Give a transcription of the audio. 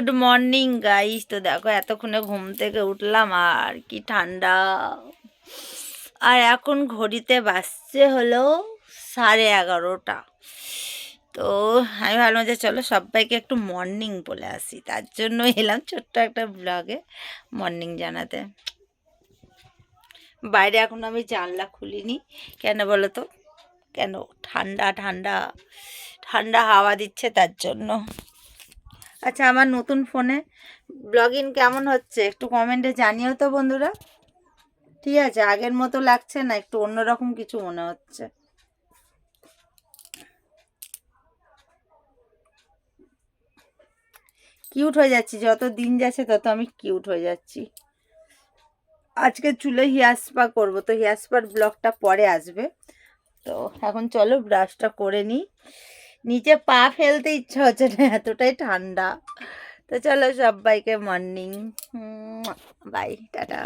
Good morning guys তো দেখো, এতক্ষণে ঘুম থেকে উঠলাম, আর কি ঠান্ডা। আর এখন ঘড়িতে বাজছে হলো সাড়ে এগারোটা। তো আমি ভাবলাম যে চলো সবাইকে একটু মর্নিং বলে আসি। তার জন্য এলাম ছোট্ট একটা ব্লগে মর্নিং জানাতে। বাইরে এখন আমি জানলা খুলিনি। কেন বলো তো? কেন? ঠান্ডা ঠান্ডা ঠান্ডা হাওয়া দিচ্ছে তার জন্য। আচ্ছা আমার নতুন ফোনে ব্লগ ইন কেমন হচ্ছে? একটু কমেন্টে জানিও তো বন্ধুরা। ঠিক আছে, আগের মতো লাগছে না, একটু অন্যরকম কিছু মনে হচ্ছে। কিউট হয়ে যাচ্ছি, যত দিন যাচ্ছে তত আমি কিউট হয়ে যাচ্ছি। আজকে চুলে হেয়ার স্পা করব, তো হেয়ার স্পার ব্লগটা পরে আসবে। তো এখন চলো ব্রাশটা করে নিই। নিচে পা ফেলতে ইচ্ছা হচ্ছে না এতটাই ঠান্ডা। তো চলো সবাইকে মর্নিং বাই টাটা।